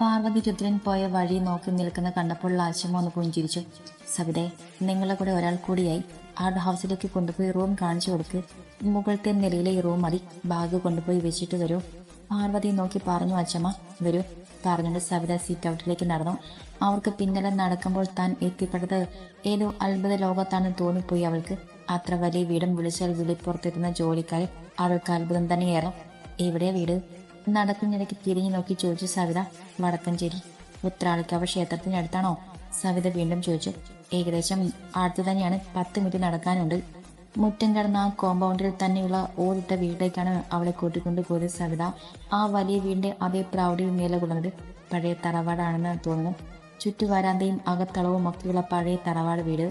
പാർവതി രുദ്രൻ പോയ വഴി നോക്കി നിൽക്കുന്ന കണ്ടപ്പോൾ ആശമ ഒന്ന് പുഞ്ചിരിച്ചു. സവിടെ നിങ്ങളെ കൂടെ ഒരാൾ കൂടിയായി. ആർട്ട് ഹൗസിലേക്ക് കൊണ്ടുപോയി റൂം കാണിച്ചു കൊടുക്ക്. മുകളിലത്തെ നിലയിലെ ഈ റൂം മതി. ബാഗ് കൊണ്ടുപോയി വെച്ചിട്ട് വരൂ. പാർവതി നോക്കി പറഞ്ഞു അച്ഛമ്മ വരൂ. പറഞ്ഞുകൊണ്ട് സവിത സീറ്റ് ഔട്ടിലേക്ക് നടന്നു. അവർക്ക് പിന്നലെ നടക്കുമ്പോൾ താൻ എത്തിപ്പെട്ടത് ഏതോ അത്ഭുത ലോകത്താണെന്ന് തോന്നിപ്പോയി അവൾക്ക്. അത്ര വലിയ വീടും വിളിച്ചാൽ വിളിപ്പുറത്തിരുന്ന ജോലിക്കാർ അവൾക്ക് അത്ഭുതം തന്നെയായിരുന്നു. എവിടെ വീട്? നടക്കുന്നിടയ്ക്ക് തിരിഞ്ഞു നോക്കി ചോദിച്ചു സവിത വടക്കഞ്ചേരി ഉത്രാളിക്കാവ് ക്ഷേത്രത്തിനടുത്താണോ? സവിത വീണ്ടും ചോദിച്ചു ഏകദേശം അടുത്ത് തന്നെയാണ് പത്ത് മിനിറ്റ് നടക്കാനുണ്ട്. മുറ്റം കടന്ന കോമ്പൗണ്ടിൽ തന്നെയുള്ള ഓടിട്ട വീട്ടിലേക്കാണ് അവളെ കൂട്ടിക്കൊണ്ടു പോയത് സവിത. ആ വലിയ വീടിന്റെ അതേ പ്രൗഢിയിൽ നിലകൊള്ളുന്നത് പഴയ തറവാടാണെന്ന് തോന്നുന്നു. ചുറ്റുവരാന്തയും അകത്തളവും ഒക്കെയുള്ള പഴയ തറവാട് വീട്.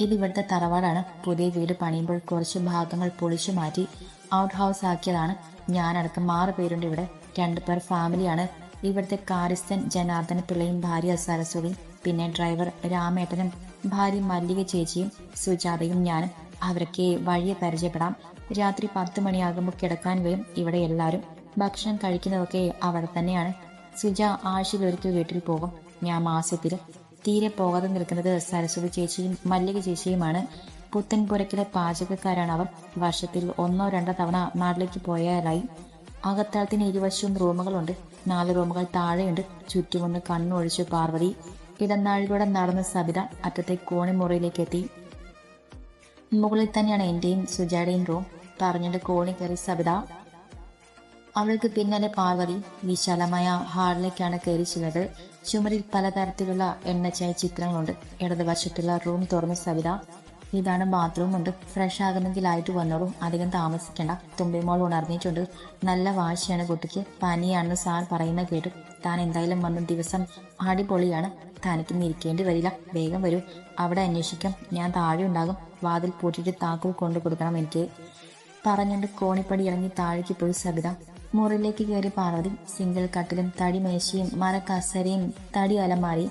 ഇത് ഇവിടുത്തെ തറവാടാണ്. പുതിയ വീട് പണിയുമ്പോൾ കുറച്ച് ഭാഗങ്ങൾ പൊളിച്ചു മാറ്റി ഔട്ട് ഹൗസ് ആക്കിയതാണ്. ഞാനടക്കം ആറ് പേരുണ്ട് ഇവിടെ. രണ്ടു പേർ ഫാമിലിയാണ്. ഇവിടുത്തെ കാര്യസ്ഥൻ ജനാർദ്ദന പിള്ളയും ഭാര്യ സരസ്വതിയും പിന്നെ ഡ്രൈവർ രാമേട്ടനും ഭാര്യ മല്ലിക ചേച്ചിയും സുജാതയും ഞാനും. അവരൊക്കെ വഴിയെ പരിചയപ്പെടാം. രാത്രി പത്ത് മണിയാകുമ്പോൾ കിടക്കാൻ വരും ഇവിടെ എല്ലാവരും. ഭക്ഷണം കഴിക്കുന്നതൊക്കെ അവിടെ തന്നെയാണ്. സുജ ആഴ്ചയിലൊരിക്കൽ വീട്ടിൽ പോകും. ഞാൻ മാസത്തിൽ തീരെ പോകാതെ നിൽക്കുന്നത് സരസ്വതി ചേച്ചിയും മല്ലിക ചേച്ചിയുമാണ്. പുത്തൻപുരക്കിലെ പാചകക്കാരാണ് അവർ. വർഷത്തിൽ ഒന്നോ രണ്ടോ തവണ നാട്ടിലേക്ക് പോയാലായി. അകത്താളത്തിന് ഇരുവശവും റൂമുകളുണ്ട്. നാല് റൂമുകൾ താഴെയുണ്ട്. ചുറ്റുമൊന്ന് കണ്ണൊഴിച്ചു പാർവതി. ഇടനാഴിലൂടെ നടന്ന സബിത അറ്റത്തെ കോണിമുറിയിലേക്ക് എത്തി. മുകളിൽ തന്നെയാണ് എന്റെയും സുജാടയും റൂം. പറഞ്ഞിട്ട് കോണി കയറി സബിത. അവൾക്ക് പിന്നാലെ പാർവതി. വിശാലമായ ഹാളിലേക്കാണ് കയറി ചെന്നത് ചുമരിൽ പലതരത്തിലുള്ള എണ്ണച്ചായ ചിത്രങ്ങളുണ്ട്. ഇടതുവശത്തുള്ള റൂം തുറന്ന സവിത ഇതാണ് ബാത്റൂം ഉണ്ട്. ഫ്രഷ് ആകുന്നെങ്കിലായിട്ട് വന്നോളൂ. അധികം താമസിക്കേണ്ട. തുമ്പിമോൾ ഉണർന്നിട്ടുണ്ട്. നല്ല വാശിയാണ് കുട്ടിക്ക്. പനിയാണെന്ന് സാർ പറയുന്ന കേട്ടു. താൻ എന്തായാലും വന്ന ദിവസം അടിപൊളിയാണ്. തനിക്ക് ഇരിക്കേണ്ടി വരില്ല. വേഗം വരൂ. അവിടെ അന്വേഷിക്കാം. ഞാൻ താഴെ ഉണ്ടാകും. വാതിൽ പൂട്ടിയിട്ട് താക്കോൽ കൊണ്ടു കൊടുക്കണം എനിക്ക്. പറഞ്ഞുകൊണ്ട് കോണിപ്പടി ഇറങ്ങി താഴേക്ക് പോയി സബിത. മുറിയിലേക്ക് കയറി പാർവതി. സിംഗിൾ കട്ടിലും തടി മേശയും മരക്കസരയും തടി അലമാരി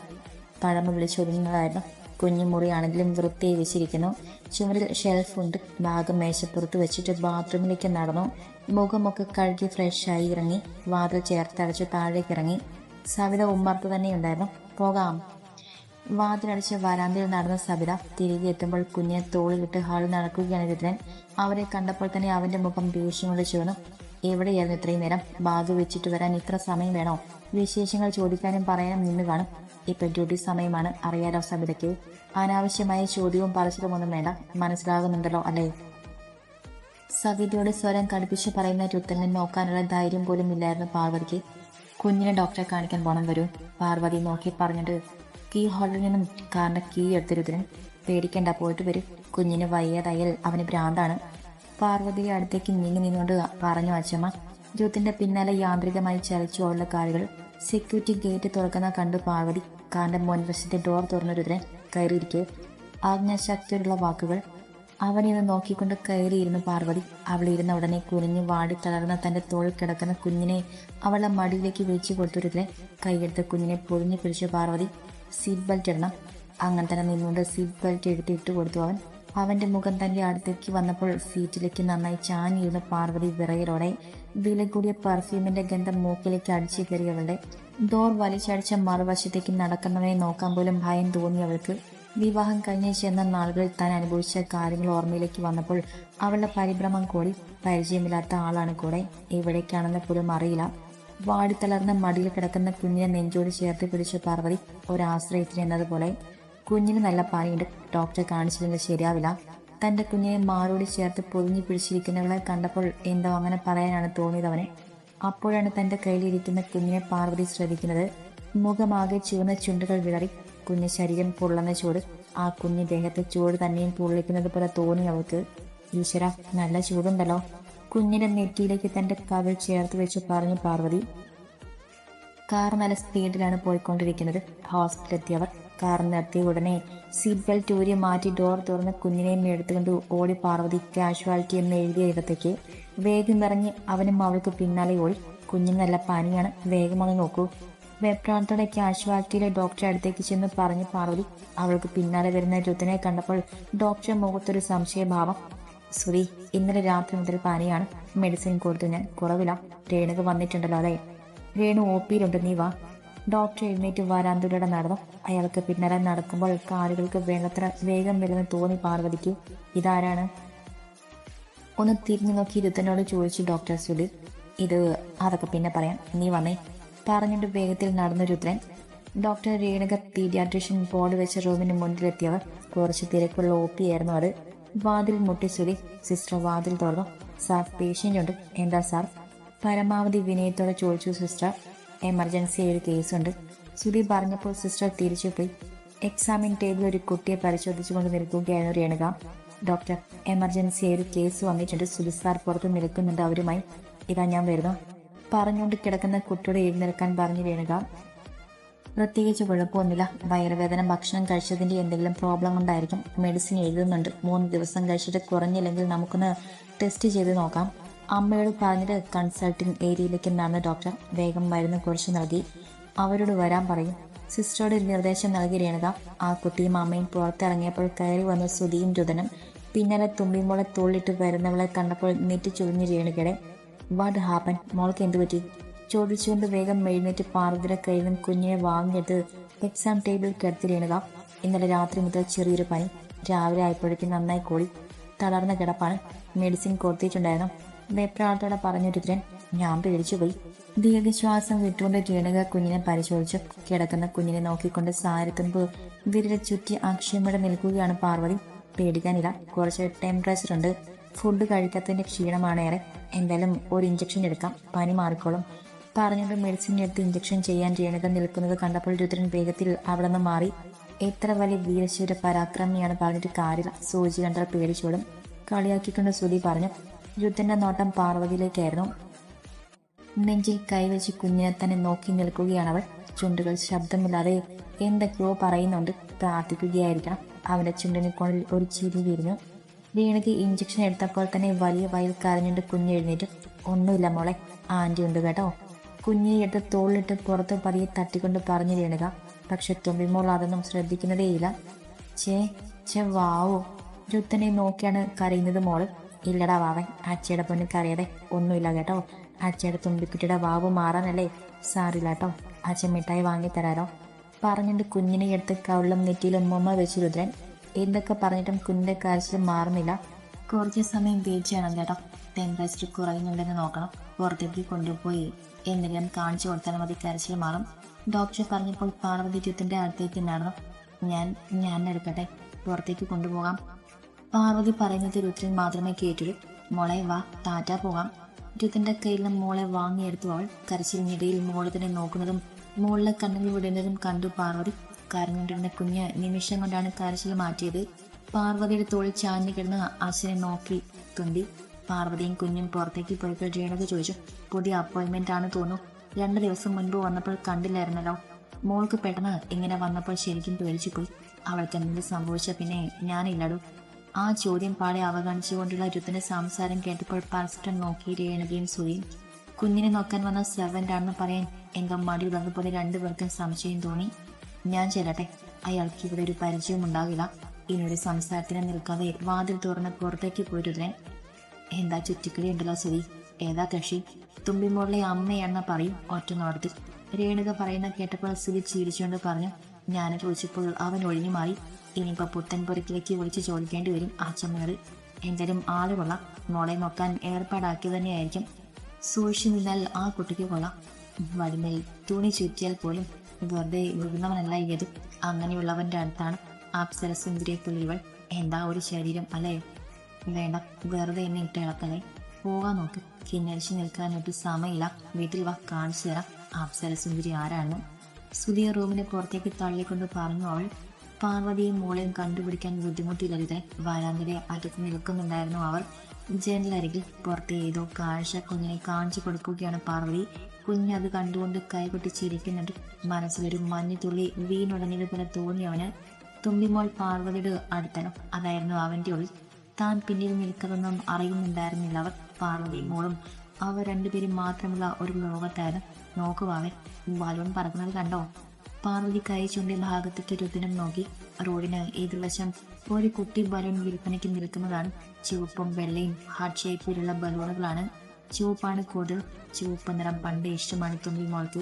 പഴമ വിളിച്ചൊരുങ്ങുന്നതായിരുന്നു കുഞ്ഞു മുറിയാണെങ്കിലും വൃത്തിയായി വെച്ചിരിക്കുന്നു ചുമരിൽ ഷെൽഫുണ്ട് ഭാഗം മേശപ്പുറത്ത് വെച്ചിട്ട് ബാത്റൂമിലേക്ക് നടന്നു. മുഖമൊക്കെ കഴുകി ഫ്രഷായി ഇറങ്ങി. വാതിൽ ചേർത്തടച്ച് താഴേക്ക് ഇറങ്ങി. സവിത ഉമ്മർത്ത് തന്നെ ഉണ്ടായിരുന്നു. പോകാം. വാതിലടിച്ച് വരാന്തയിൽ നടന്ന സബിത തിരികെ എത്തുമ്പോൾ കുഞ്ഞിനെ തോളിലിട്ട് ഹാളിൽ നടക്കുകയാണ് രുദ്രൻ അവരെ കണ്ടപ്പോൾ തന്നെ അവന്റെ മുഖം കൊണ്ട് ചുവന്നു. എവിടെയായിരുന്നു ഇത്രയും നേരം? ബാഗ് വെച്ചിട്ട് വരാൻ ഇത്ര സമയം വേണോ? വിശേഷങ്ങൾ ചോദിക്കാനും പറയാനും നിന്ന് കാണും. ഇപ്പൊ ഡ്യൂട്ടി സമയമാണ്. അറിയാലോ സബിതയ്ക്ക്. അനാവശ്യമായ ചോദ്യവും പറച്ചിലുമൊന്നും വേണ്ട. മനസ്സിലാകുന്നുണ്ടല്ലോ അല്ലേ? സവിതയുടെ സ്വരം കടുപ്പിച്ച് പറയുന്ന രുത്തലിനെ നോക്കാനുള്ള ധൈര്യം പോലും ഇല്ലായിരുന്നു പാർവതിക്ക്. കുഞ്ഞിനെ ഡോക്ടറെ കാണിക്കാൻ പോണം വരൂ. പാർവതി നോക്കി പറഞ്ഞിട്ട് കീ ഹോളിൽ നിന്നും കാറിന്റെ കീ എടുത്ത രുദ്രൻ പേടിക്കേണ്ട പോയിട്ട് വരും. കുഞ്ഞിന് വയ്യാതായാൽ അവന് ഭ്രാന്താണ്. പാർവതിയുടെ അടുത്തേക്ക് നീങ്ങി നിന്നുകൊണ്ട് പറഞ്ഞു അച്ചമ്മ ജ്യോത്തിന്റെ പിന്നാലെ യാന്ത്രികമായി ചലിച്ചുള്ള കാലുകൾ സെക്യൂരിറ്റി ഗേറ്റ് തുറക്കുന്ന കണ്ടു പാർവതി കാറിന്റെ മുൻവശത്തെ ഡോർ തുറന്ന രുദ്രൻ കയറിയിരിക്കെ. ആജ്ഞാശക്തിയുള്ള വാക്കുകൾ അവനിന്ന് നോക്കിക്കൊണ്ട് കയറിയിരുന്ന പാർവതി. അവൾ ഇരുന്ന ഉടനെ കുനിഞ്ഞു വാടി തളർന്ന തന്റെ തോളിൽ കിടക്കുന്ന കുഞ്ഞിനെ അവളുടെ മടിയിലേക്ക് വെച്ചു കൊടുത്തുരുതിനെ കൈയെടുത്ത് കുഞ്ഞിനെ പൊതിഞ്ഞു പിടിച്ച പാർവതി സീറ്റ് ബെൽറ്റ് ഇടണം. അങ്ങനെ തന്നെ നിന്നുകൊണ്ട് സീറ്റ് ബെൽറ്റ് എടുത്ത് ഇട്ട് കൊടുത്തു അവൻ. അവന്റെ മുഖം തന്റെ അടുത്തേക്ക് വന്നപ്പോൾ സീറ്റിലേക്ക് നന്നായി ചാഞ്ഞിരുന്ന പാർവതി വിറയലോടെ വില കൂടിയ പെർഫ്യൂമിന്റെ ഗന്ധം മൂക്കിലേക്ക് അടിച്ചു കയറിയവളുടെ ഡോർ വലിച്ചടിച്ച മറുവശത്തേക്ക് നടക്കുന്നവനെ നോക്കാൻ പോലും ഭയം തോന്നിയവൾക്ക് വിവാഹം കഴിഞ്ഞ് ചെന്ന നാളുകളിൽ താൻ അനുഭവിച്ച കാര്യങ്ങൾ ഓർമ്മയിലേക്ക് വന്നപ്പോൾ അവളുടെ പരിഭ്രമം കൂടി പരിചയമില്ലാത്ത ആളാണ് കൂടെ. എവിടേക്കാണെന്ന് പോലും അറിയില്ല. വാടിത്തളർന്ന മടിയിൽ കിടക്കുന്ന കുഞ്ഞിനെ നെഞ്ചോട് ചേർത്ത് പിടിച്ച പാർവതി ഒരാശ്രയത്തിന് എന്നതുപോലെ കുഞ്ഞിന് നല്ല പനിയുണ്ട് ഡോക്ടറെ കാണിച്ചില്ലെങ്കിൽ ശരിയാവില്ല. തന്റെ കുഞ്ഞിനെ മാറോട് ചേർത്ത് പൊതിഞ്ഞു പിടിച്ചിരിക്കുന്നവളെ കണ്ടപ്പോൾ എന്തോ അങ്ങനെ പറയാനാണ് തോന്നിയത് അവനെ. അപ്പോഴാണ് തന്റെ കയ്യിലിരിക്കുന്ന കുഞ്ഞിനെ പാർവതി ശ്രദ്ധിക്കുന്നത്. മുഖമാകെ ചുവന്ന ചുണ്ടുകൾ വിളറി കുഞ്ഞ് ശരീരം പൊള്ളുന്ന ചൂട്. ആ കുഞ്ഞ് ദേഹത്തെ ചൂട് തന്നെയും പൊള്ളിക്കുന്നത് പോലെ തോന്നി അവൾക്ക്. ഈശ്വര നല്ല ചൂടുണ്ടല്ലോ. കുഞ്ഞിന്റെ നെറ്റിയിലേക്ക് തന്റെ കവിൾ ചേർത്ത് വെച്ച് പറഞ്ഞു പാർവതി കാർ നല്ല സ്പീഡിലാണ് പോയിക്കൊണ്ടിരിക്കുന്നത്. ഹോസ്പിറ്റലെത്തിയവർ കാർ നിർത്തിയ ഉടനെ സീറ്റ് ബെൽറ്റ് ഊരി മാറ്റി ഡോർ തുറന്ന് കുഞ്ഞിനെയും എടുത്തുകൊണ്ട് ഓടി പാർവതി കാഷ്വാലിറ്റി എന്ന് എഴുതിയ ഇടത്തേക്ക് വേഗം ഇറങ്ങി അവനും അവൾക്ക് പിന്നാലെ ഓടി. കുഞ്ഞിന് നല്ല പനിയാണ്. വേഗം ഒന്ന് നോക്കൂ. വെപ്രാണത്തോടെ കാഷ്വാലിറ്റിയിലെ ഡോക്ടറെ അടുത്തേക്ക് ചെന്ന് പറഞ്ഞ് പാർവതി അവൾക്ക് പിന്നാലെ വരുന്ന രുത്തിനെ കണ്ടപ്പോൾ ഡോക്ടറെ മുഖത്തൊരു സംശയഭാവം. സുരി ഇന്നലെ രാത്രി മുതൽ പനിയാണ്. മെഡിസിൻ കൊടുത്തു ഞാൻ. കുറവില്ല. രേണുക വന്നിട്ടുണ്ടല്ലോ അതെ. രേണു ഒ പിയിലുണ്ട് നീ വാ. ഡോക്ടർ എഴുന്നേറ്റ് വരാന്തിലൂടെ നടന്നു. അയാൾക്ക് പിന്നാലെ നടക്കുമ്പോൾ കാലുകൾക്ക് വേണ്ടത്ര വേഗം വരുന്ന തോന്നി പാർവതിക്കു. ഇതാരാണ്? ഒന്ന് തിരിഞ്ഞു നോക്കി ഇരുത്തനോട് ചോദിച്ചു ഡോക്ടർ സുധീർ ഇത് അതൊക്കെ പിന്നെ പറയാം. നീ വന്നേ. പറഞ്ഞിട്ട് വേഗത്തിൽ നടന്നു Rudran. Doctor Renuka paediatrician board വെച്ച റൂമിന് മുന്നിലെത്തിയവർ കുറച്ച് തിരക്കുള്ള ഒ പി ആയിരുന്നു അത്. വാതിൽ മുട്ടി സുധീർ സിസ്റ്റർ വാതിൽ തുറന്നു. സാർ പേഷ്യന്റ് ഉണ്ട്. എന്താ സാർ? പരമാവധി വിനയത്തോടെ ചോദിച്ചു സിസ്റ്റർ. എമർജൻസി ഒരു കേസുണ്ട്. സുധി പറഞ്ഞപ്പോൾ സിസ്റ്റർ തിരിച്ചുപോയി. എക്സാമിൻ ടേബിൾ ഒരു കുട്ടിയെ പരിശോധിച്ചുകൊണ്ട് നിൽക്കുകയായിരുന്നു രേണുക. ഡോക്ടർ എമർജൻസി ഒരു കേസ് വന്നിട്ടുണ്ട്. സുധി സാർ പുറത്ത് നിൽക്കുന്നുണ്ട് അവരുമായി. ഇതാ ഞാൻ വരുന്നു. പറഞ്ഞുകൊണ്ട് കിടക്കുന്ന കുട്ടിയോട് എഴുന്നേൽക്കാൻ പറഞ്ഞു രേണുക. പ്രത്യേകിച്ച് കുഴപ്പമൊന്നുമില്ല. വയറുവേദന ഭക്ഷണം കഴിച്ചതിന്റെ എന്തെങ്കിലും പ്രോബ്ലം ഉണ്ടായിരിക്കും. മെഡിസിൻ എഴുതുന്നുണ്ട്. മൂന്ന് ദിവസം കഴിച്ചിട്ട് കുറഞ്ഞില്ലെങ്കിൽ നമുക്കൊന്ന് ടെസ്റ്റ് ചെയ്ത് നോക്കാം. അമ്മയോട് പറഞ്ഞിട്ട് കൺസൾട്ടിംഗ് ഏരിയയിലേക്ക് നടന്ന ഡോക്ടർ വേഗം മരുന്ന് കുറച്ച് നൽകി. അവരോട് വരാൻ പറയും. സിസ്റ്ററോട് നിർദ്ദേശം നൽകി രേണുക. ആ കുട്ടിയും അമ്മയും പുറത്തിറങ്ങിയപ്പോൾ കയറി വന്ന സുധിയും രുതനും പിന്നാലെ തുമ്പിമോളെ തോളിട്ട് വരുന്നവളെ കണ്ടപ്പോൾ നെറ്റി ചൊഴിഞ്ഞ് രേണുകയുടെ വാട്ട് ഹാപ്പൻ മോൾക്ക് എന്തു പറ്റി? ചോദിച്ചുകൊണ്ട് വേഗം എഴുന്നേറ്റ് പാർവതിയുടെ കയ്യിൽ കുഞ്ഞിനെ വാങ്ങിയെടുത്ത് എക്സാം ടേബിൾ കിടത്തി രേണുക. ഇന്നലെ രാത്രി മുതൽ ചെറിയൊരു പനി. രാവിലെ ആയപ്പോഴേക്കും നന്നായി കൂടി. തളർന്ന കിടപ്പാണ്. മെഡിസിൻ കൊടുത്തിട്ടുണ്ടായിരുന്നു. വെപ്രാളത്തോടെ പറഞ്ഞു രുദ്രൻ ഞാൻ പേടിച്ചുപോയി. ദീർഘശ്വാസം വിട്ടുകൊണ്ട് രേണുക കുഞ്ഞിനെ പരിശോധിച്ചു. കിടക്കുന്ന കുഞ്ഞിനെ നോക്കിക്കൊണ്ട് സാരത്തുമ്പ് വിരലെ ചുറ്റി അക്ഷയമ്മയുടെ നിൽക്കുകയാണ് പാർവതി. പേടിക്കാനില്ല കുറച്ച് ടെമ്പറേച്ചർ ഉണ്ട്. ഫുഡ് കഴിക്കാത്തതിന്റെ ക്ഷീണമാണ് ഏറെ എന്തായാലും ഒരു ഇഞ്ചക്ഷൻ എടുക്കാം. പനി മാറിക്കോളും. പറഞ്ഞുകൊണ്ട് മെഡിസിൻ എടുത്ത് ഇഞ്ചക്ഷൻ ചെയ്യാൻ രേണുക നിൽക്കുന്നത് കണ്ടപ്പോൾ രുദ്രൻ വേഗത്തിൽ അവിടെ നിന്ന് മാറി. എത്ര വലിയ വീരശൂര പരാക്രമിയാണ് പറഞ്ഞിട്ട് കാര്യമില്ല. സൂചി കണ്ടാൽ പേടിച്ചോടും. കളിയാക്കിക്കൊണ്ട് സുധി പറഞ്ഞു രുദ്രന്റെ നോട്ടം പാർവതിയിലേക്കായിരുന്നു. നെഞ്ചിൽ കൈവച്ച് കുഞ്ഞിനെ തന്നെ നോക്കി നിൽക്കുകയാണ് നിൽക്കുകയാണവൾ. ചുണ്ടുകൾ ശബ്ദമില്ലാതെ എന്തൊക്കെയോ പറയുന്നുണ്ട്. പ്രാർത്ഥിക്കുകയായിരിക്കണം. അവന്റെ ചുണ്ടിന് കൊണ്ടിൽ ഒരു ചിരി വിരിഞ്ഞു. രേണുക്ക് ഇഞ്ചക്ഷൻ എടുത്തപ്പോൾ തന്നെ വലിയ വയൽ കരഞ്ഞുകൊണ്ട് കുഞ്ഞ് എഴുന്നേറ്റ്. ഒന്നുമില്ല മോളെ ആന്റി ഉണ്ട് കേട്ടോ. കുഞ്ഞിനെ എടുത്ത് തോളിലിട്ട് പുറത്ത് പതിയെ തട്ടിക്കൊണ്ട് പറഞ്ഞു വീണുക. പക്ഷെ തുമ്പിമോൾ അതൊന്നും ശ്രദ്ധിക്കുന്നതേയില്ല. ചേ ചേ വാവോ. രുത്തനെ നോക്കിയാണ് കരയുന്നത് മോൾ ഇല്ലടാ വാവൻ അച്ചയുടെ പൊന്ന് കരയാതെ ഒന്നുമില്ല കേട്ടോ. അച്ചയുടെ തുമ്പിക്കുട്ടിയുടെ വാവ് മാറാനല്ലേ സാറില്ല കേട്ടോ. അച്ഛൻ മിഠായി വാങ്ങി തരാരോ പറഞ്ഞിട്ട് കുഞ്ഞിനെ എടുത്ത് കവിളും നെറ്റിയിലും ഉമ്മ വെച്ച് രുദ്രൻ എന്തൊക്കെ പറഞ്ഞിട്ടും കുഞ്ഞിന്റെ കാഴ്ച മാറുന്നില്ല. കുറച്ച് സമയം വെയിറ്റ് ചെയ്യണം കേട്ടോ. ടെമ്പറേച്ചർ കുറയുന്നുണ്ടെന്ന് നോക്കണം. പുറത്തേക്ക് കൊണ്ടുപോയി എന്തെങ്കിലും കാണിച്ചു കൊടുത്താൽ മതി കരച്ചിൽ മാറും. ഡോക്ടർ പറഞ്ഞപ്പോൾ പാർവതി രുത്തിന്റെ അടുത്തേക്ക് നടന്നു. ഞാൻ ഞാൻ എടുക്കട്ടെ. പുറത്തേക്ക് കൊണ്ടുപോകാം. പാർവതി പറയുന്നത് രുദ്രൻ മാത്രമേ കേട്ടുള്ളൂ മോളെ വാ താറ്റ പോകാം. രുദ്രന്റെ കയ്യിൽ നിന്ന് മോളെ വാങ്ങിയെടുത്തു അവൾ കരച്ചിലിനിടയിൽ മോളെ തന്നെ നോക്കുന്നതും മോളിലെ കണ്ണുകൾ വിടുന്നതും കണ്ടു പാർവതി. കരഞ്ഞുകൊണ്ടിരുന്ന കുഞ്ഞ് നിമിഷം കൊണ്ടാണ് കരച്ചിൽ മാറ്റിയത്. പാർവതിയുടെ തോളിൽ ചാഞ്ഞു കിടന്ന് അച്ഛനെ നോക്കി തുണ്ടി പാർവതിയും കുഞ്ഞും പുറത്തേക്ക് പോയപ്പോൾ രേണുക ചോദിച്ചു പുതിയ അപ്പോയിന്റ്മെന്റ് ആണ് തോന്നുന്നു. രണ്ട് ദിവസം മുൻപ് വന്നപ്പോൾ കണ്ടില്ലായിരുന്നല്ലോ. മോൾക്ക് പെട്ടെന്ന് ഇങ്ങനെ വന്നപ്പോൾ ശരിക്കും പേടിച്ചു പോയി അവൾക്ക് എന്ത് സംഭവിച്ച പിന്നെ? ഞാനില്ലടൂ. ആ ചോദ്യം പാടെ അവഗണിച്ചുകൊണ്ടുള്ള രുദ്ധന്റെ സംസാരം കേട്ടപ്പോൾ പരസ്പരം നോക്കി രേണുകയും സുരി കുഞ്ഞിനെ നോക്കാൻ വന്ന സെവന്റ് ആണെന്ന് പറയാൻ എന്തോ മടി വന്നപോലെ രണ്ടുപേർക്കും സംശയം തോന്നി. ഞാൻ ചെല്ലട്ടെ. അയാൾക്ക് ഇവിടെ ഒരു പരിചയം ഉണ്ടാകില്ല. ഇനിയൊരു സംസാരത്തിന് നിൽക്കാതെ വാതിൽ തുറന്ന് പുറത്തേക്ക് പോയി രുദ്രൻ എന്താ ചുറ്റിക്കളി ഉണ്ടല്ലോ സുധി ഏതാ കക്ഷി? തുമ്പിമോളിലെ അമ്മയാണെന്ന് പറയും ഒറ്റ നോട്ടത്തിൽ രേണുക പറയുന്ന കേട്ടപ്പോൾ സുധി ചിരിച്ചുകൊണ്ട് പറഞ്ഞു ഞാൻ ചോദിച്ചപ്പോൾ അവൻ ഒഴിഞ്ഞു മാറി ഇനിയിപ്പോ പുത്തൻപുരക്കിലേക്ക് വിളിച്ച് ചോദിക്കേണ്ടി വരും അച്ഛമ്മയോട് എന്തായാലും ആൾ കൊള്ളാം. മോളെ നോക്കാൻ ഏർപ്പാടാക്കി തന്നെയായിരിക്കും. സൂക്ഷിച്ചു നിന്നാൽ ആ കുട്ടിക്ക് കൊള്ളാം. വടിമേൽ തുണി ചുറ്റിയാൽ പോലും വെറുതെ വിടുന്നവനല്ല ഏത്. അങ്ങനെയുള്ളവന്റെ അടുത്താണ് അപ്സര സുന്ദരിയെ എന്താ ഒരു ശരീരം അല്ലേ? വേണ്ട വെറുതെ എന്നെ ഇട്ട് ഇളക്കല്ലേ? പോകാൻ നോക്ക്. കിന്നരിച്ച് നിൽക്കാനൊട്ട് സമയമില്ല വീട്ടിൽ വാ കാണിച്ചു തരാം. അപ്സര സുന്ദരി ആരാണെന്ന്. സുധിയ റൂമിന് പുറത്തേക്ക് തള്ളിക്കൊണ്ട് പറഞ്ഞു അവൾ പാർവതിയും മോളെയും കണ്ടുപിടിക്കാൻ ബുദ്ധിമുട്ടില്ലരുത്. വരാന്തരെ അടുത്ത് നിൽക്കുന്നുണ്ടായിരുന്നു അവർ. ജനലരികിൽ പുറത്തെ ഏതോ കാഴ്ച കുഞ്ഞിനെ കാണിച്ചു കൊടുക്കുകയാണ് പാർവതി. കുഞ്ഞ് അത് കണ്ടുകൊണ്ട് കൈകൊട്ടി ചിരിക്കുന്നുണ്ട് മനസ്സിലൊരു മഞ്ഞുതുള്ളി വീണുടഞ്ഞത് പോലെ തോന്നി അവന്. തുമ്പിമോൾ പാർവതിയുടെ അടുത്തണം. അതായിരുന്നു അവന്റെ ഉള്ളിൽ. താൻ പിന്നിൽ നിൽക്കുന്നതൊന്നും അറിയുന്നുണ്ടായിരുന്നില്ല അവർ. പാർവതി മോളും അവർ രണ്ടുപേരും മാത്രമുള്ള ഒരു ലോകത്തായിരുന്നു. നോക്കുവാവൻ ബലൂൺ പറക്കുന്നത് കണ്ടോ? പാർവതി കൈ ചൂണ്ടി ഭാഗത്തേക്ക് രുദിനം നോക്കി റോഡിന് എതിർവശം ഒരു കുട്ടി ബലൂൺ വിൽപ്പനയ്ക്ക് നിൽക്കുന്നതാണ്. ചുവപ്പും വെള്ളയും ഹാർട്ട് ഷേപ്പിലുള്ള ബലൂണുകളാണ്. ചുവപ്പാണ് കൂടുതൽ ചുവപ്പ് നിറം പണ്ട് ഇഷ്ടമാണ് തുമ്പി മോൾക്ക്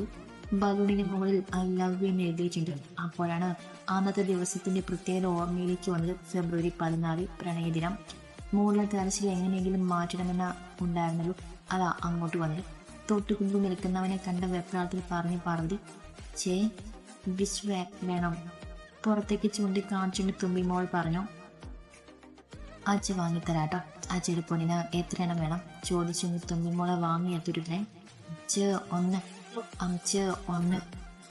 ബലൂണിന് മുകളിൽ ഐ ലവ് എന്ന് എഴുതിയിട്ടുണ്ട്. അപ്പോഴാണ് അന്നത്തെ ദിവസത്തിന്റെ പ്രത്യേക ഓർമ്മയിലേക്ക് വന്നത് ഫെബ്രുവരി പതിനാല് പ്രണയദിനം മുകളിലെ തെരച്ചിൽ എങ്ങനെയെങ്കിലും മാറ്റണമെന്ന ഉണ്ടായിരുന്നല്ലോ അതാ അങ്ങോട്ട് വന്നത് തൊട്ടുകുമ്പ് നിൽക്കുന്നവനെ കണ്ട വെപ്രാളത്തിൽ പറഞ്ഞു പാർവതി ചേ വിശ്വ വേണം. പുറത്തേക്ക് ചൂണ്ടിക്കാണിച്ചുകൊണ്ട് തുമ്പി മോൾ പറഞ്ഞു അച്ഛ വാങ്ങിത്തരാട്ടോ. ആ ചെരുപ്പൊന്നിന് എത്ര എണ്ണം വേണം? ചോദിച്ചു. തുമ്പിമോളെ വാങ്ങിയെടുത്തിരുന്നേ ച് ഒന്ന്. അഞ്ച് ഒന്ന്.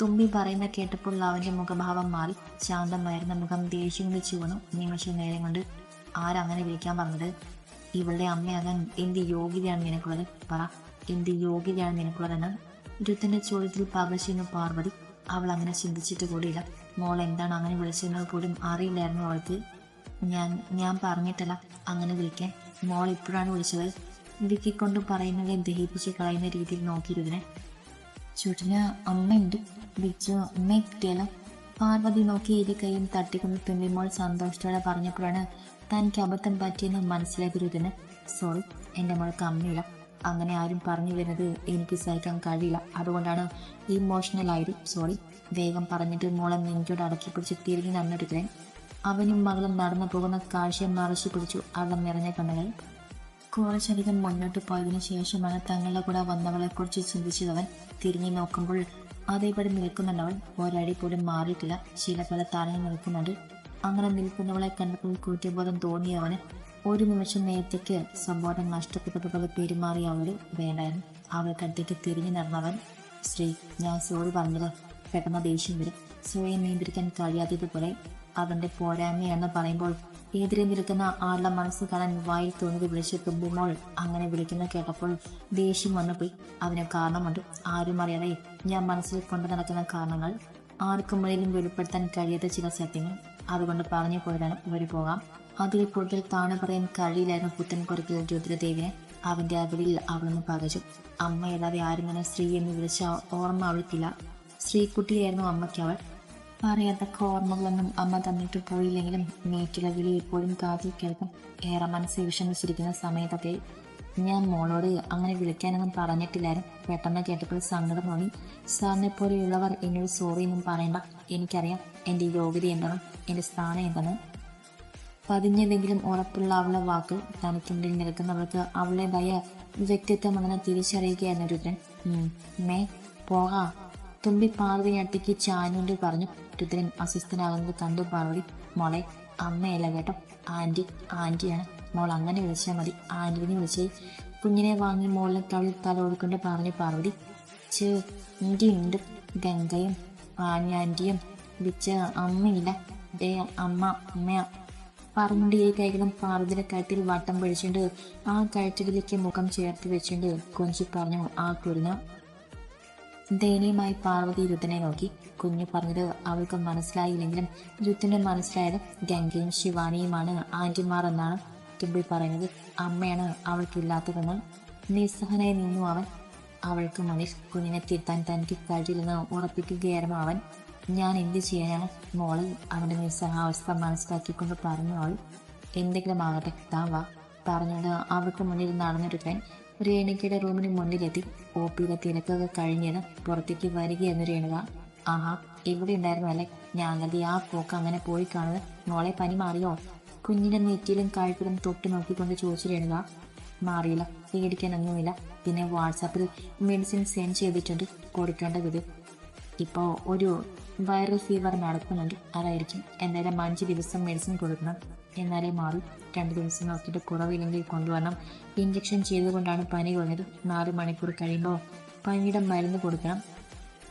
തുമ്പി പറയുന്ന കേട്ടപ്പോൾ അവന്റെ മുഖഭാവം മാറി. ശാന്തമായിരുന്ന മുഖം ദേഷ്യം കൊണ്ട് വന്നു നിമിഷം നേരം കൊണ്ട് ആരങ്ങനെ വിളിക്കാൻ പറഞ്ഞത്? ഇവളുടെ അമ്മയാകാൻ എന്ത് യോഗ്യതയാണ് നിനക്കുള്ളത്? പറ. എന്ത് യോഗ്യതയാണ് നിനക്കുള്ളതെന്ന്? രുത്തന്റെ ചോദ്യത്തിൽ പകച്ചിരുന്നു പാർവതി അവൾ അങ്ങനെ ചിന്തിച്ചിട്ട് കൂടിയില്ല. മോൾ എന്താണ് അങ്ങനെ വിളിച്ചതെന്ന് പോലും അറിയില്ലായിരുന്നു അവൾക്ക്. ഞാൻ ഞാൻ പറഞ്ഞിട്ടല്ല അങ്ങനെ വിളിക്കാൻ. മോൾ ഇപ്പോഴാണ് വിളിച്ചത്. വിക്കിക്കൊണ്ട് പറയുന്നത് ദഹിപ്പിച്ച് കളയുന്ന രീതിയിൽ നോക്കിയിരുന്നെ. ചുറ്റിന് അമ്മയുണ്ട്. വിളിച്ചു അമ്മയെ കിട്ടിയാലോ പാർവതി നോക്കി ഇരു കൈയും തട്ടിക്കൊണ്ട് തുമ്പിമോൾ സന്തോഷത്തോടെ പറഞ്ഞപ്പോഴാണ് തനിക്ക് അബദ്ധം പറ്റിയെന്ന് മനസ്സിലാക്കിയിരുന്നതിന് സോറി എന്റെ മോൾക്ക് അമ്മയില്ല. അങ്ങനെ ആരും പറഞ്ഞു വരുന്നത് എനിക്ക് സഹിക്കാൻ കഴിയില്ല. അതുകൊണ്ടാണ് ഇമോഷണൽ ആയത് സോറി വേഗം പറഞ്ഞിട്ട് മോളെ നെഞ്ചോട് അടക്കി പിടിച്ച് തിരിഞ്ഞ് നടന്നെടുത്തേ അവനും മകളും നടന്നു പോകുന്ന കാഴ്ചയെ മറച്ചു പിടിച്ചു അവൾ നിറഞ്ഞ കണ്ണുകൾ. കുറച്ചധികം മുന്നോട്ട് പോയതിനു ശേഷമാണ് തങ്ങളുടെ കൂടെ വന്നവളെക്കുറിച്ച് ചിന്തിച്ചതവൻ തിരിഞ്ഞു നോക്കുമ്പോൾ അതേപടി നിൽക്കുന്നുണ്ടവൾ ഒരടി പോലും മാറിയിട്ടില്ല. ചില പല താരങ്ങൾ നിൽക്കുന്നുണ്ട്. അങ്ങനെ നിൽക്കുന്നവളെ കണ്ടപ്പോൾ കുറ്റബോധം തോന്നിയവന് ഒരു നിമിഷം നേരത്തേക്ക് സ്വബോധം നഷ്ടപ്പെട്ടതുപോലെ പെരുമാറിയ അവൾ വേണ്ടായിരുന്നു. അവൾക്കടുത്തേക്ക് തിരിഞ്ഞു നടന്നവൻ ശ്രീ ഞാൻ സോറി പറഞ്ഞത് പെട്ടെന്ന് ദേഷ്യം വരും. സ്വയം നിയന്ത്രിക്കാൻ കഴിയാത്തതുപോലെ അവന്റെ പോരായ്മയെന്ന് പറയുമ്പോൾ എതിരെ നിൽക്കുന്ന ആളുടെ മനസ്സ് കാണാൻ വായിൽ തോന്നി വിളിച്ച് തുമ്പുമ്പോൾ അങ്ങനെ വിളിക്കുന്ന കേട്ടപ്പോൾ ദേഷ്യം വന്നുപോയി. അതിന് കാരണമുണ്ട്. ആരും അറിയാതെ ഞാൻ മനസ്സിൽ കൊണ്ടു നടക്കുന്ന കാരണങ്ങൾ ആർക്കും മുന്നിലും വെളിപ്പെടുത്താൻ കഴിയാത്ത ചില സത്യങ്ങൾ. അതുകൊണ്ട് പറഞ്ഞു പോയതാണ്. ഇവർ പോകാം. അതിൽ കൂടുതൽ താണു പറയാൻ കഴിയില്ലായിരുന്നു പുത്തൻ കുറയ്ക്കൽ ജ്യോതിരദേവിനെ. അവന്റെ അവരിൽ അവളൊന്ന് പകച്ചു. അമ്മയല്ലാതെ ആരും തന്നെ സ്ത്രീ എന്ന് വിളിച്ച ഓർമ്മ അവൾക്കില്ല. സ്ത്രീക്കുട്ടിയായിരുന്നു അമ്മയ്ക്ക് അവൾ. പറയാത്തക്ക ഓർമ്മകളൊന്നും അമ്മ തന്നിട്ട് പോയില്ലെങ്കിലും നീറ്റിലെ വിളി എപ്പോഴും കാതിൽ കേൾക്കും. ഏറെ മനസ്സ് വിഷമിച്ചിരിക്കുന്ന സമയത്തൊക്കെ ഞാൻ മോളോട് അങ്ങനെ വിളിക്കാനൊന്നും പറഞ്ഞിട്ടില്ലായിരുന്നു. പെട്ടെന്ന് കേട്ടപ്പോൾ സങ്കടം തോന്നി. സാറിനെ പോലെയുള്ളവർ എന്നോട് സോറി ഒന്നും പറയണ്ട. എനിക്കറിയാം എന്റെ യോഗ്യത എന്താണ് എന്റെ സ്ഥാനം എന്താണ്. പതിഞ്ഞതെങ്കിലും ഉറപ്പുള്ള അവളെ വാക്ക് തനിക്കുണ്ടിൽ നിൽക്കുന്നവർക്ക് അവളുടേതായ വ്യക്തിത്വമെന്ന് തിരിച്ചറിയുകയായിരുന്നു രുദ്രൻ. മേ പോകാ. തുമ്പി പാർവതി അട്ടിക്ക് ചാഞ്ഞുകൊണ്ട് പറഞ്ഞു രുദ്രൻ അസ്വസ്ഥനാകുന്നത് കണ്ടു പാർവതി. മോളെ അമ്മയല്ല കേട്ടോ. ആന്റി ആന്റിയാണ്. മോൾ അങ്ങനെ വിളിച്ചാൽ മതി. ആന്റിനെ വിളിച്ച്. കുഞ്ഞിനെ വാങ്ങി മോളിലെ തള്ളി തല കൊടുക്കൊണ്ട് പറഞ്ഞു പാർവതി. ചേ ഉണ്ട് ഗംഗയും ആനി വിച്ച അമ്മയില്ല. ദേ അമ്മ അമ്മയാ. കൈകളും പാർവതിയുടെ കഴുത്തിൽ വട്ടം പിടിച്ചുകൊണ്ട് ആ കഴുത്തിലേക്ക് മുഖം ചേർത്ത് വെച്ചുകൊണ്ട് കൊഞ്ചി പറഞ്ഞു ആ കുരുന്ന്. ദയനീയമായി പാർവതി രുദ്രനെ നോക്കി. കുഞ്ഞു പറഞ്ഞത് അവൾക്ക് മനസ്സിലായില്ലെങ്കിലും രുദ്രന് മനസ്സിലായത് ഗംഗയും ശിവാനിയുമാണ്. ആന്റിമാർ എന്നാണ് തുമ്പി പറയുന്നത്. അമ്മയാണ് അവൾക്കില്ലാത്തതെന്ന്. നിസ്സഹനായി നിന്നു അവൻ. അവൾക്ക് മനീഷ് കുഞ്ഞിനെ തിരുത്താൻ തനിക്ക് കഴിയില്ലെന്ന് ഉറപ്പിക്കുകയായിരുന്നു അവൻ. ഞാൻ എന്ത് ചെയ്യാനാണ്? മോൾ അവന്റെ നിസ്സഹാവസ്ഥ മനസ്സിലാക്കിക്കൊണ്ട് പറഞ്ഞു അവൾ എന്തെങ്കിലും ആകട്ടെ താവാ പറഞ്ഞുകൊണ്ട് അവൾക്ക് മുന്നിൽ നടന്നെടുക്കാൻ രേണുകയുടെ റൂമിന് മുന്നിലെത്തി. ഒ പിയിലെ തിരക്കൊക്കെ കഴിഞ്ഞത് പുറത്തേക്ക് വരികയെന്ന് രേണുക ആഹാ ഇവിടെ ഉണ്ടായിരുന്നു അല്ലേ? ഞാൻ കരുതി ആ പോക്ക് അങ്ങനെ പോയി കാണുന്നത്? മോളെ പനി മാറിയോ? കുഞ്ഞിന്റെ നെറ്റിയിലും കഴിപ്പിലും തൊട്ട് നോക്കിക്കൊണ്ട് ചോദിച്ചു രേണുക മാറിയില്ല പേടിക്കാനൊന്നുമില്ല. പിന്നെ വാട്സാപ്പിൽ മെഡിസിൻ സെൻഡ് ചെയ്തിട്ടുണ്ട് കൊടുക്കേണ്ട വിധം. ഇപ്പോൾ ഒരു വൈറൽ ഫീവർ നടക്കുന്നുണ്ട്. അതായിരിക്കും എന്തായാലും അഞ്ച് ദിവസം മെഡിസിൻ കൊടുക്കണം. എന്നാലേ മാറും. രണ്ട് ദിവസം നോക്കിയിട്ട് കുറവില്ലെങ്കിൽ കൊണ്ടുവരണം. ഇഞ്ചക്ഷൻ ചെയ്തുകൊണ്ടാണ് പനി കുറഞ്ഞത്. നാല് മണിക്കൂർ കഴിയുമ്പോൾ പനിയുടെ മരുന്ന് കൊടുക്കണം.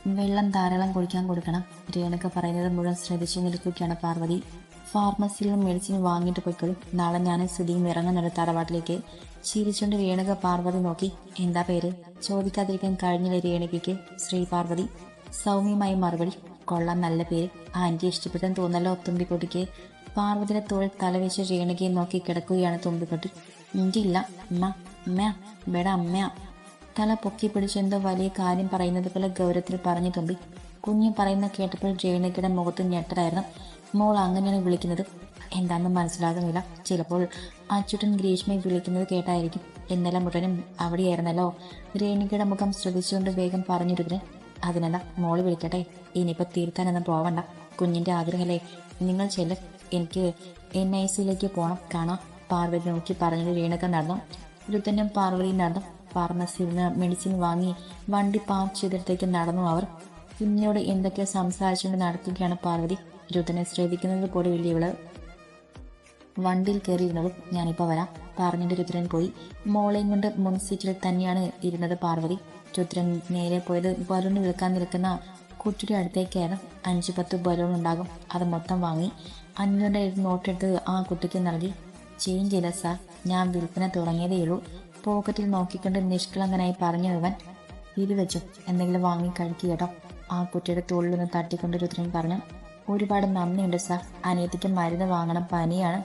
വെള്ളം ധാരാളം കുടിക്കാൻ കൊടുക്കണം. രേണുക്ക പറയുന്നത് മുഴുവൻ ശ്രദ്ധിച്ചു നിൽക്കുകയാണ് പാർവതി. ഫാർമസിയിൽ മെഡിസിൻ വാങ്ങിയിട്ട് പോയിക്കോളും. നാളെ ഞാൻ സ്ഥിതിയും ഇറങ്ങുന്നുണ്ട് തറവാട്ടിലേക്ക് ചിരിച്ചുകൊണ്ട് രേണുക പാർവതി നോക്കി. എന്താ പേര്? ചോദിക്കാതിരിക്കാൻ കഴിഞ്ഞില്ല രേണുകയ്ക്ക്. ശ്രീ പാർവതി. സൗമ്യമായി മറുപടി. കൊള്ളാൻ നല്ല പേര്. ആന്റി ഇഷ്ടപ്പെട്ടെന്ന് തോന്നല്ലോ തുമ്പിക്കുട്ടിക്ക് പാർവതിയുടെ തോളിൽ തലവെച്ച് രേണുകയെ നോക്കി കിടക്കുകയാണ് തുമ്പിക്കുട്ടി എന്റെ ഇല്ല. അമ്മ അമ്മ ഇവിടെ അമ്മ തല പൊക്കി പിടിച്ചെന്തോ വലിയ കാര്യം പറയുന്നത് പോലെ ഗൗരവത്തിൽ പറഞ്ഞു തുമ്പി. കുഞ്ഞ് പറയുന്ന കേട്ടപ്പോൾ രേണുകയുടെ മുഖത്ത് ഞെട്ടലായിരുന്നു. മോൾ അങ്ങനെയാണ് വിളിക്കുന്നത്. എന്താണെന്ന് മനസ്സിലാകുന്നില്ല. ചിലപ്പോൾ അച്ചുട്ടൻ ഗ്രീഷ്മയെ വിളിക്കുന്നത് കേട്ടായിരിക്കും. ഇന്നലെ മുഴുവനും അവിടെയായിരുന്നല്ലോ. രേണികയുടെ മുഖം ശ്രദ്ധിച്ചുകൊണ്ട് വേഗം പറഞ്ഞു രുദ്രൻ അതിനെന്താ മോൾ വിളിക്കട്ടെ. ഇനിയിപ്പോൾ തീർത്താനൊന്നും പോവണ്ട. കുഞ്ഞിന്റെ ആഗ്രഹമല്ലേ നിങ്ങൾ ചെല്ല്. എനിക്ക് എൻ ഐ സിയിലേക്ക് പോകണം കാണാം. പാർവതി നോക്കി പറഞ്ഞു വീണൊക്കെ നടന്നു. രുദ്രനും പാർവതിയും നടന്നു. ഫാർമസിയിൽ നിന്ന് മെഡിസിൻ വാങ്ങി വണ്ടി പാർക്ക് ചെയ്തിടത്തേക്ക് നടന്നു അവർ. കുഞ്ഞിനോട് എന്തൊക്കെ സംസാരിച്ചുകൊണ്ട് നടക്കുകയാണ് പാർവതി. രുദ്രനെ ശ്രദ്ധിക്കുന്നത് പോലെ വലിയ ഇവൾ? വണ്ടിയിൽ കയറിയിരുന്നതും ഞാനിപ്പോൾ വരാം. പറഞ്ഞിട്ട് രുദ്രൻ പോയി. മോളെയും കൊണ്ട് മുൻ സീറ്റിൽ തന്നെയാണ് ഇരുന്നത് പാർവതി. രുദ്രൻ നേരെ പോയത് ബലൂൺ വിൽക്കാൻ നിൽക്കുന്ന കുട്ടിയുടെ അടുത്തേക്കായിരുന്നു അഞ്ച് പത്ത് ബലൂൺ ഉണ്ടാകും അത് മൊത്തം വാങ്ങി അഞ്ഞൂറിന്റെ നോട്ടെടുത്ത് ആ കുട്ടിക്ക് നൽകി. ചേഞ്ച് ഇല്ല സാർ. ഞാൻ വിൽപ്പന തുടങ്ങിയതേ ഉള്ളൂ. പോക്കറ്റിൽ നോക്കിക്കൊണ്ട് നിഷ്കളങ്കനായി പറഞ്ഞു ഇവൻ ഇത് വെച്ചു. എന്തെങ്കിലും വാങ്ങി കഴിക്കുക കേട്ടോ. ആ കുട്ടിയുടെ തോളിൽ നിന്ന് തട്ടിക്കൊണ്ട് രുദ്രൻ പറഞ്ഞു ഒരുപാട് നന്ദിയുണ്ട് സാർ. അനിയത്തിക്ക് മരുന്ന് വാങ്ങണം പനിയാണ്.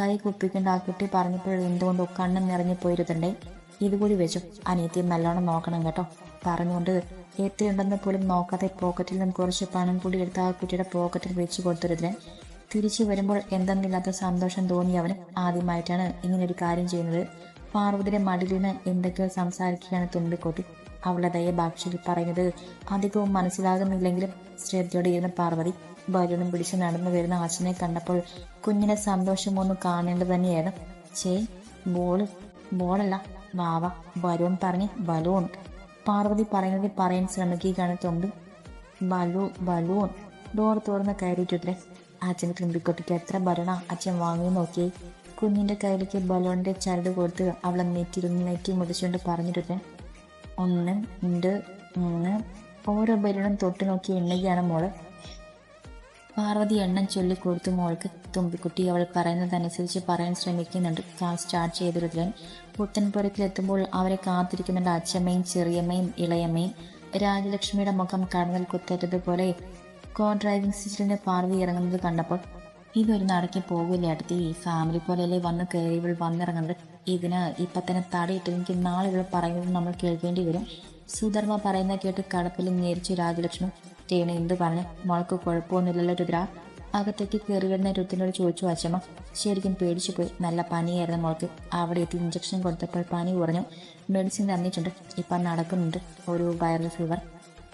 കൈ കുപ്പിക്കൊണ്ട് ആ കുട്ടി പറഞ്ഞപ്പോൾ എന്തുകൊണ്ടോ കണ്ണും നിറഞ്ഞു പോയിരുത്തണ്ടേ ഇതുകൂടി വെച്ചു അനിയത്തിയും നല്ലോണം നോക്കണം കേട്ടോ. പറഞ്ഞുകൊണ്ട് എത്തിയുണ്ടെന്ന് പോലും നോക്കാതെ പോക്കറ്റിൽ നിന്ന് കുറച്ച് പണം കൂടി എടുത്ത് ആ കുട്ടിയുടെ പോക്കറ്റിൽ വെച്ച് കൊടുത്തിരുന്നേ തിരിച്ചു വരുമ്പോൾ എന്തെന്നില്ലാത്ത സന്തോഷം തോന്നി അവന്. ആദ്യമായിട്ടാണ് ഇങ്ങനൊരു കാര്യം ചെയ്യുന്നത്. പാർവതിയുടെ മടിയിൽ നിന്ന് എന്തൊക്കെയോ സംസാരിക്കുകയാണ് തുമ്പിക്കോട്ടി. അവളുടെ ദയ ഭാഷയിൽ പറയുന്നത് അധികവും മനസ്സിലാകുന്നില്ലെങ്കിലും ശ്രദ്ധയോടെ ഇരുന്ന പാർവതി ബലൂണും പിടിച്ച് നടന്നു വരുന്ന അച്ഛനെ കണ്ടപ്പോൾ കുഞ്ഞിനെ സന്തോഷമൊന്നും കാണേണ്ടത് തന്നെയായിരുന്നു. ചേ ബോൾ ബോളല്ല. വാവ ബലൂൺ പറഞ്ഞ് ബലൂൺ. പാർവതി പറയുന്നത് പറയാൻ ശ്രമിക്കുകയാണ് തൊമ്പി ബലൂ ബലൂൺ. ഡോർ തുറന്ന് കയറിയിട്ടില്ലേ അച്ഛൻ തുമ്പിക്കൊട്ടിക്ക് എത്ര ബലൂണാ അച്ഛൻ വാങ്ങി നോക്കി. കുഞ്ഞിന്റെ കയ്യിലേക്ക് ബലൂണിന്റെ ചരട് കൊടുത്ത് അവളെ നെറ്റിരുന്ന് നെറ്റി മുടിച്ചുകൊണ്ട് പറഞ്ഞിരുന്നു ഒന്ന് രണ്ട് മൂന്ന്. ഓരോ ബലൂണും തൊട്ട് നോക്കി എണ്ണുകയാണ് മോൾ. പാർവതി എണ്ണം ചൊല്ലിക്കൊടുത്തു മോൾക്ക് തുമ്പിക്കുട്ടി അവൾ പറയുന്നതനുസരിച്ച് പറയാൻ ശ്രമിക്കുന്നുണ്ട്. ക്ലാസ് സ്റ്റാർട്ട് ചെയ്ത് രുദ്രൻ പുത്തൻപുരത്തിലെത്തുമ്പോൾ അവരെ കാത്തിരിക്കുന്നുണ്ട് അച്ഛമ്മയും ചെറിയമ്മയും ഇളയമ്മയും. രാജലക്ഷ്മിയുടെ മുഖം കടന്നൽ കുത്തേറ്റതുപോലെ കോ ഡ്രൈവിംഗ് സീറ്റിൽ പാർവി ഇറങ്ങുന്നത് കണ്ടപ്പോൾ ഇതൊരു നടക്കി പോകില്ല അടുത്ത്? ഈ ഫാമിലി പോലെയല്ലേ വന്ന് കയറി ഇവൾ വന്നിറങ്ങുന്നത്? ഇതിന് ഇപ്പം തന്നെ തടയിട്ട് എനിക്ക് നാളെ ഇവൾ പറയുന്നത് നമ്മൾ കേൾക്കേണ്ടി വരും. സുധർമ്മ പറയുന്ന കേട്ട് കടപ്പിൽ നേരിച്ചു രാജലക്ഷ്മി. ടീണ എന്ത് പറഞ്ഞു? മോൾക്ക് കുഴപ്പമൊന്നുമില്ലല്ലോ രുദ്ര. അകത്തേക്ക് കയറി വരുന്ന രുത്തിനോട് ചോദിച്ചു അച്ഛമ്മ ശരിക്കും പേടിച്ചു പോയി. നല്ല പനിയായിരുന്നു മോൾക്ക്. അവിടെ എത്തി ഇഞ്ചക്ഷൻ കൊടുത്തപ്പോൾ പനി കുറഞ്ഞു. മെഡിസിൻ തന്നിട്ടുണ്ട്. ഇപ്പം നടക്കുന്നുണ്ട്. ഒരു വൈറൽ ഫീവർ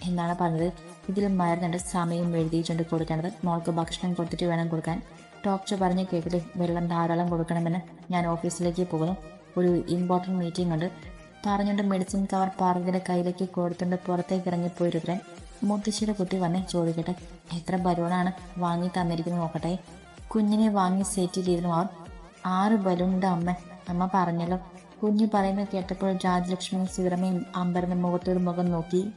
എന്നാണ് പറഞ്ഞത്. ഇതിൽ മരുന്നുണ്ട്. സമയം എഴുതിയിട്ടുണ്ട് കൊടുക്കേണ്ടത്. മോൾക്ക് ഭക്ഷണം കൊടുത്തിട്ട് വേണം കൊടുക്കാൻ. ഡോക്ടർ പറഞ്ഞ് കേട്ടിട്ട് വെള്ളം ധാരാളം കൊടുക്കണമെന്ന്. ഞാൻ ഓഫീസിലേക്ക് പോകുന്നു. ഒരു ഇമ്പോർട്ടന്റ് മീറ്റിംഗ് ഉണ്ട്. പറഞ്ഞുകൊണ്ട് മെഡിസിൻ കവർ പാർവതിയുടെ കയ്യിലേക്ക് കൊടുത്തുകൊണ്ട് പുറത്തേക്ക് ഇറങ്ങിപ്പോയി രുദ്രൻ. മുത്തശ്ശിയുടെ കുട്ടി വന്നേ. ചോദിക്കട്ടെ എത്ര ബലൂണാണ് വാങ്ങി തന്നിരിക്കുന്നത് നോക്കട്ടെ. കുഞ്ഞിനെ വാങ്ങി സെറ്റിലിരുന്നു അവർ. ആറ് ബലൂണിന്റെ അമ്മ അമ്മ പറഞ്ഞല്ലോ. കുഞ്ഞു പറയുന്നത് കേട്ടപ്പോൾ രാജലക്ഷ്മിയും സീറമ്മയും അമ്പരന്റെ മുഖത്തൊരു മുഖം നോക്കി.